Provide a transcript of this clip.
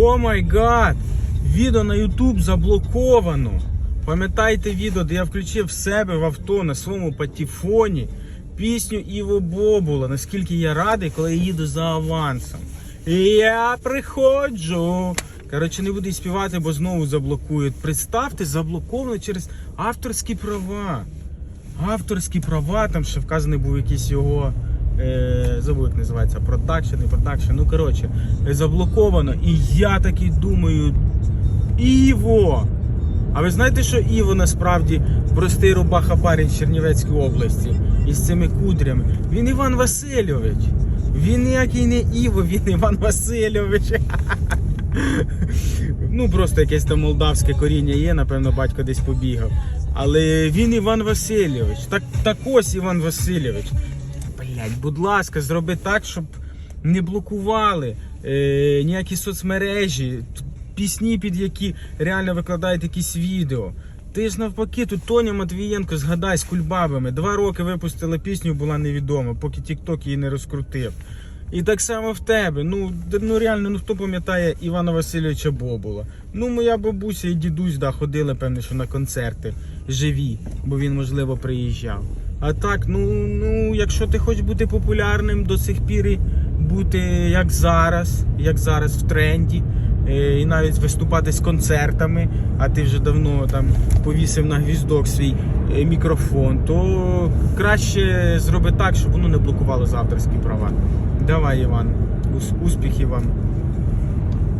О май гад! Відео на YouTube заблоковано. Пам'ятаєте відео, де я включив в себе в авто на своєму патефоні пісню Іво Бобула. Наскільки я радий, коли я їду за авансом. І я приходжу. Коротше, не буду співати, бо знову заблокують. Представте, заблоковано через авторські права. Авторські права, там ще вказаний був якийсь його. Е, забув, як називається, продакшн, не продакшн. Ну, коротше, заблоковано. І я таки думаю, Іво! А ви знаєте, що Іво насправді простий рубаха парень Чернівецької області із цими кудрями? Він Іван Васильович. Він ніякий не Іво, він Іван Васильович. Ну, просто якесь там молдавське коріння є, напевно, батько десь побігав. Але він Іван Васильович. Так, так ось Іван Васильович. Блять, будь ласка, зроби так, щоб не блокували е, ніякі соцмережі, пісні, під які реально викладають якісь відео. Ти ж навпаки, тут Тоня Матвієнко, згадай з кульбабами. Два роки випустила пісню, була невідома, поки TikTok її не розкрутив. І так само в тебе. Ну, ну реально, ну хто пам'ятає Івана Васильовича Бобула? Ну, моя бабуся і дідусь да, ходили, певне, що на концерти живі, бо він, можливо, приїжджав. А так, ну, ну, якщо ти хочеш бути популярним до сих пір і бути як зараз, як зараз в тренді, е, і навіть виступати з концертами, а ти вже давно там повісив на гвіздок свій е, мікрофон, то краще зроби так, щоб воно не блокувало за авторські права. Давай, Іван, ус- успіхів вам.